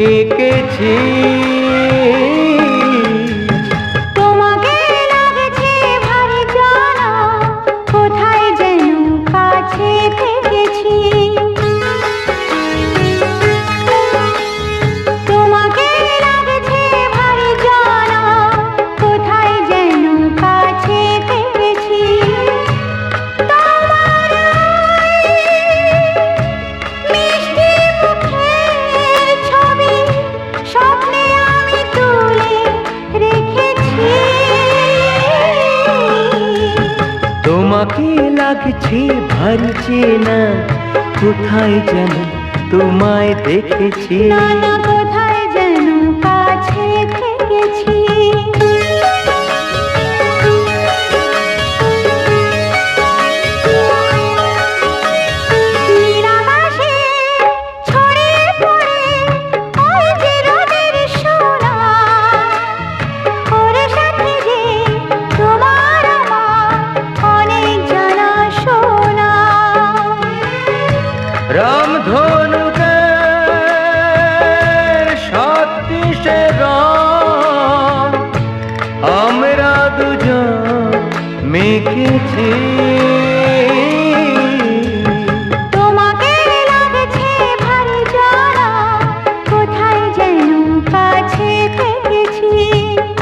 এঁকেছি। তোমাকে লাগছে ভারছে না। কোথায় যেন তোমায় দেখেছি। রামধনুকে সত্যিশে রং আমরা দুজন মেখেছি।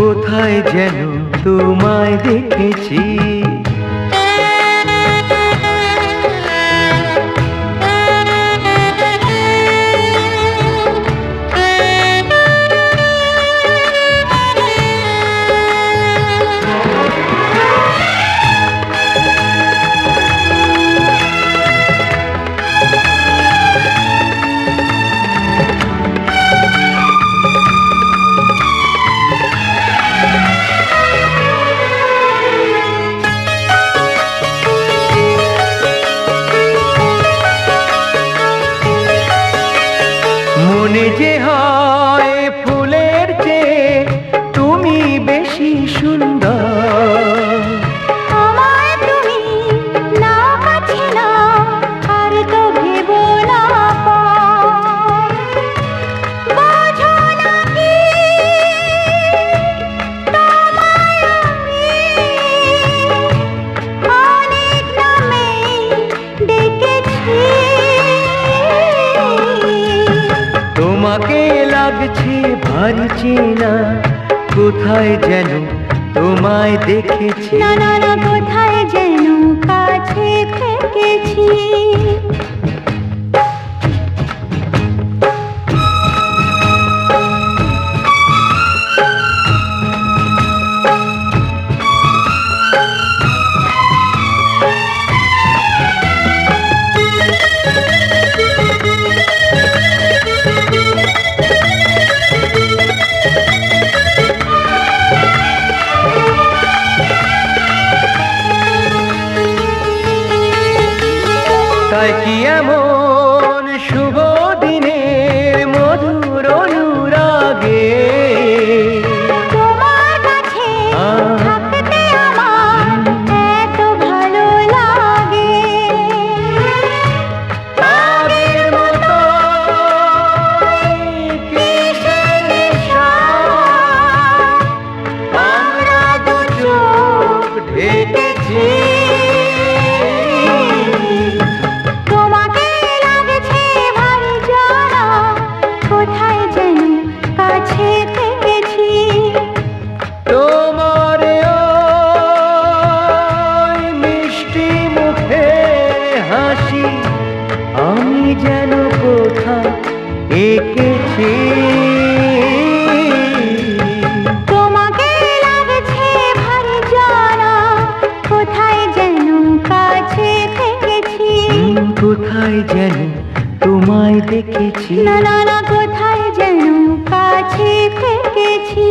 কোথায় যেন তোমায় দেখেছি? যে হয় তোমাকে লাগছে ভারী চেনা। কোথায় যেন তোমায় দেখেছি। না না কোথায় যেন কাছে থেকেছি। কি এমন? এঁকেছি তোমাকে লাগছে ভারী কোথায় যেন কাছে থেকেছি। কোথায় যেন তোমায় দেখেছি। না না না কোথায় যেন কাছে থেকেছি।